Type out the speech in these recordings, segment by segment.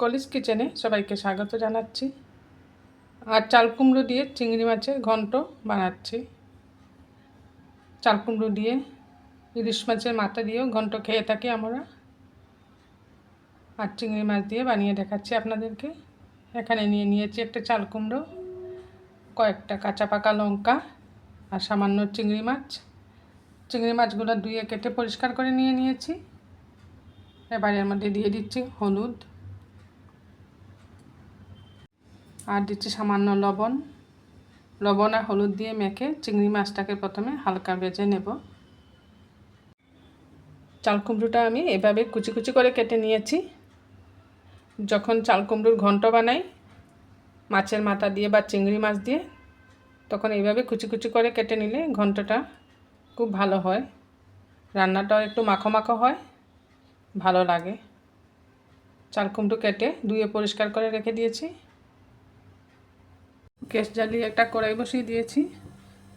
কলিস কিচেনে সবাইকে স্বাগত জানাচ্ছি। আর চাল কুমড়ো দিয়ে চিংড়ি মাছের ঘন্ট বানাচ্ছি। চাল কুমড়ো দিয়ে ইলিশ মাছের মাথা দিয়েও ঘন্ট খেয়ে থাকি আমরা। আর চিংড়ি মাছ দিয়ে বানিয়ে দেখাচ্ছি আপনাদেরকে। এখানে নিয়ে নিয়েছি একটা চাল কুমড়ো, কয়েকটা কাঁচা পাকা লঙ্কা আর সামান্য চিংড়ি মাছ। চিংড়ি মাছগুলো ধুয়ে কেটে পরিষ্কার করে নিয়ে নিয়েছি। এবার এর মধ্যে দিয়ে দিচ্ছি হলুদ। আর দিচ্ছি সামান্য লবণ। লবণ আর হলুদ দিয়ে মেখে চিংড়ি মাছটাকে প্রথমে হালকা ভেজে নেব। চাল কুমড়োটা আমি এভাবে কুচি কুচি করে কেটে নিয়েছি। যখন চাল কুমড়োর ঘন্ট বানাই, মাছের মাথা দিয়ে বা চিংড়ি মাছ দিয়ে, তখন এইভাবে কুচি কুচি করে কেটে নিলে ঘন্টটা খুব ভালো হয়। রান্নাটাও একটু মাখো মাখো হয়, ভালো লাগে। চাল কুমড়ো কেটে ধুয়ে পরিষ্কার করে রেখে দিয়েছি। গ্যাস জ্বালিয়ে একটা কড়াই বসিয়ে দিয়েছি।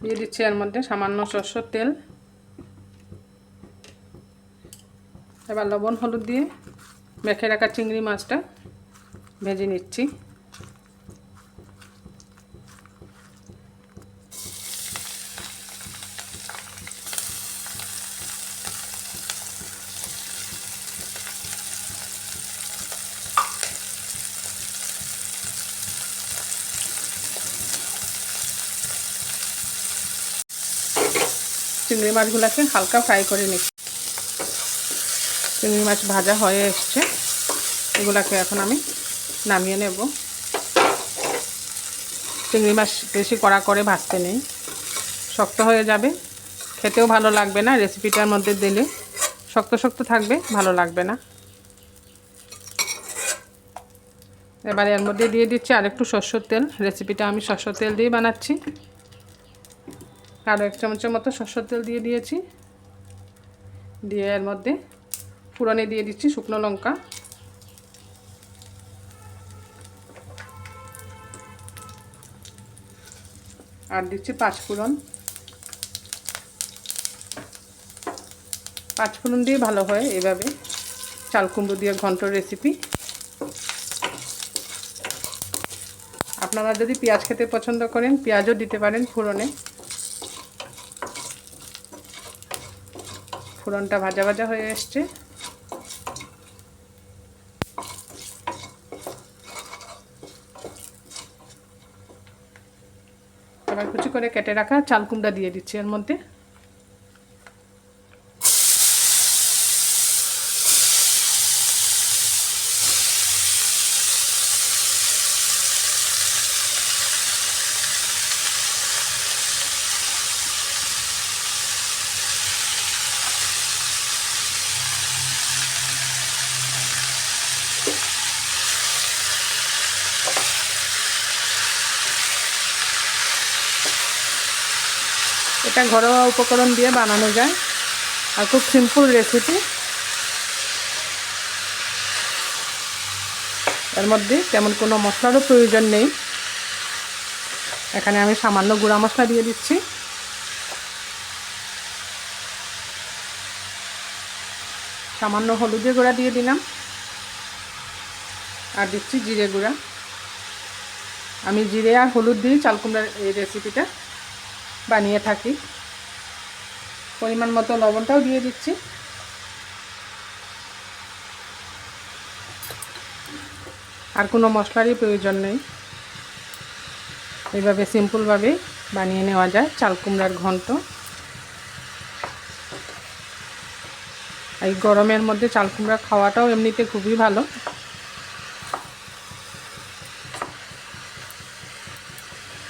দিয়ে দিচ্ছি এর মধ্যে সামান্য সরষের তেল। এবার লবণ, হলুদ দিয়ে মেখে রাখা চিংড়ি মাছটা ভেজে নিচ্ছি। চিংড়ি মাছগুলোকে হালকা ফ্রাই করে নিচ্ছি। চিংড়ি মাছ ভাজা হয়ে এসছে। এগুলাকে এখন আমি নামিয়ে নেব। চিংড়ি মাছ বেশি কড়া করে ভাজতে নেই। শক্ত হয়ে যাবে। খেতেও ভালো লাগবে না রেসিপিটার মধ্যে দিলে। শক্ত শক্ত থাকবে, ভালো লাগবে না। এবারে এর মধ্যে দিয়ে দিচ্ছি আরেকটু সর্ষের তেল। রেসিপিটা আমি সর্ষের তেল দিয়ে বানাচ্ছি। আরও এক চামচের মতো সরষের তেল দিয়ে দিয়েছি। দিয়ে এর মধ্যে ফুরনে দিয়ে দিচ্ছি শুকনো লঙ্কা। আর দিচ্ছি পাঁচফোড়ন। পাঁচফোড়ন দিয়ে ভালো হয় এভাবে। চাল কুমড়ো দিয়ে ঘন্টর রেসিপি আপনারা যদি পেঁয়াজ খেতে পছন্দ করেন, পেঁয়াজও দিতে পারেন ফোড়নে ফোড়নটা ভাজা ভাজা হয়ে এসছে। এবার কুচি করে কেটে রাখা চাল কুমড়া দিয়ে দিচ্ছি এর মধ্যে। এটা ঘরোয়া উপকরণ দিয়ে বানানো যায়। আর খুব সিম্পল রেসিপি এর মধ্যে তেমন কোনো মশলারও প্রয়োজন নেই। এখানে আমি সামান্য গুঁড়া মশলা দিয়ে দিচ্ছি। সামান্য হলুদের গুঁড়া দিয়ে দিলাম। আর দিচ্ছি জিরে গুঁড়া। আমি জিরে আর হলুদ দিয়ে চাল কুমড়ার এই রেসিপিটা বানিয়ে থাকি। পরিমাণ মতো লবণটাও দিয়ে দিচ্ছি। আর কোনো মশলারই প্রয়োজন নেই। এইভাবে সিম্পলভাবে বানিয়ে নেওয়া যায় চাল কুমড়ার ঘন্ট। এই গরমের মধ্যে চাল কুমড়া খাওয়াটাও এমনিতে খুবই ভালো।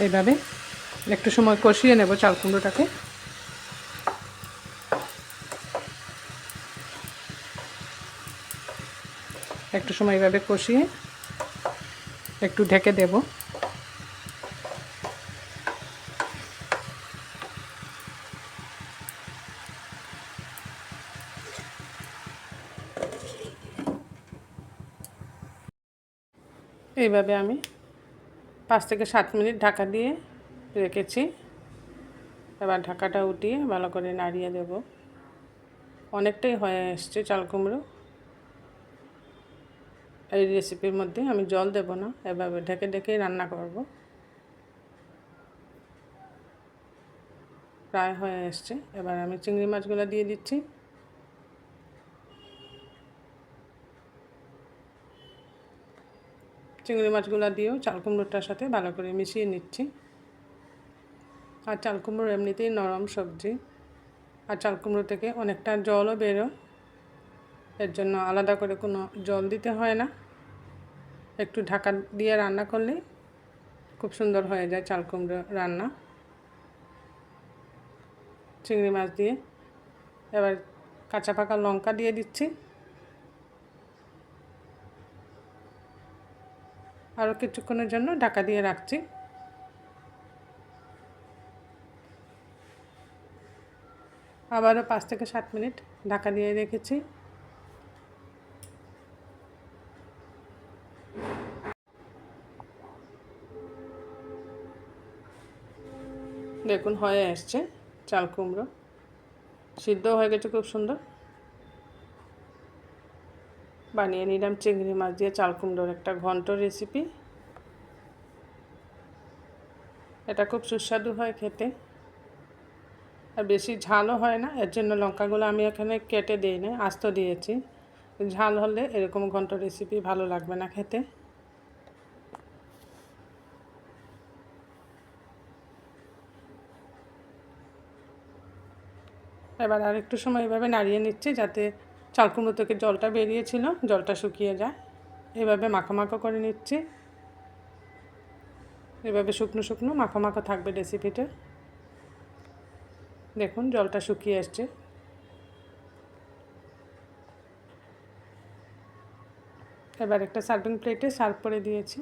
এইভাবে একটু সময় কষিয়ে নেব চাল কুমড়োটাকে। একটু সময় এভাবে কষিয়ে একটু ঢেকে দেব। এইভাবে আমি পাঁচ থেকে সাত মিনিট ঢাকা দিয়ে রেখেছি। এবার ঢাকাটা উঠিয়ে ভালো করে নাড়িয়ে দেব। অনেকটাই হয়ে এসছে চাল কুমড়ো। এই রেসিপির মধ্যে আমি জল দেব না, এভাবে ঢেকে ঢেকেই রান্না করব। প্রায় হয়ে এসছে। এবার আমি চিংড়ি মাছগুলো দিয়ে দিচ্ছি। চিংড়ি মাছগুলো দিয়েও চাল কুমড়োটার সাথে ভালো করে মিশিয়ে নিচ্ছি। আর চাল কুমড়ো এমনিতেই নরম সবজি। আর চাল কুমড়ো থেকে অনেকটা জলও বেরো। এর জন্য আলাদা করে কোনো জল দিতে হয় না। একটু ঢাকা দিয়ে রান্না করলেই খুব সুন্দর হয়ে যায় চাল কুমড়ো রান্না। চিংড়ি মাছ দিয়ে। এবার কাঁচা পাকা লঙ্কা দিয়ে দিচ্ছি। আরও কিছুক্ষণের জন্য ঢাকা দিয়ে রাখছি। আবারও পাঁচ থেকে সাত মিনিট ঢাকা দিয়ে রেখেছি। দেখুন, হয়ে আসছে চাল কুমড়ো। সিদ্ধ হয়ে গেছে, খুব সুন্দর। বানিয়ে নিলাম চিংড়ি মাছ দিয়ে চাল কুমড়োর একটা ঘন্ট রেসিপি এটা খুব সুস্বাদু হয় খেতে। আর বেশি ঝালও হয় না, এর জন্য লঙ্কাগুলো আমি এখানে কেটে দিই না, আস্ত দিয়েছি। ঝাল হলে এরকম ঘন্ট রেসিপি ভালো লাগবে না খেতে। এবার আর একটু সময় এভাবে নাড়িয়ে নিচ্ছি যাতে চাল কুমড়ো থেকে জলটা বেরিয়েছিল, জলটা শুকিয়ে যায়। এভাবে মাখো করে নিচ্ছি। এভাবে শুকনো শুকনো মাখো মাখো থাকবে রেসিপিটা দেখুন, জলটা শুকিয়ে এসছে। এবার একটা সার্ভিং প্লেটে সার্ভ করে দিয়েছি।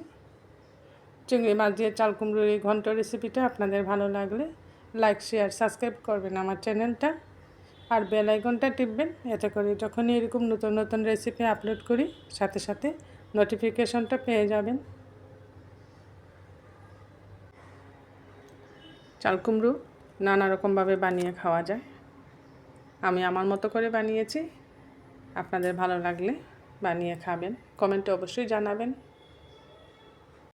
চিংড়ি মাছ দিয়ে চাল কুমড়োর এই ঘন্ট রেসিপিটা আপনাদের ভালো লাগলে লাইক শেয়ার সাবস্ক্রাইব করবেন আমার চ্যানেলটা আর বেল আইকনটা টিপবেন, এতে করে যখনই এরকম নতুন নতুন রেসিপি আপলোড করি, সাথে সাথে নোটিফিকেশনটা পেয়ে যাবেন। চাল কুমড়ো নানা রকমভাবে বানিয়ে খাওয়া যায়। আমি আমার মতো করে বানিয়েছি। আপনাদের ভালো লাগলে বানিয়ে খাবেন। কমেন্টে অবশ্যই জানাবেন।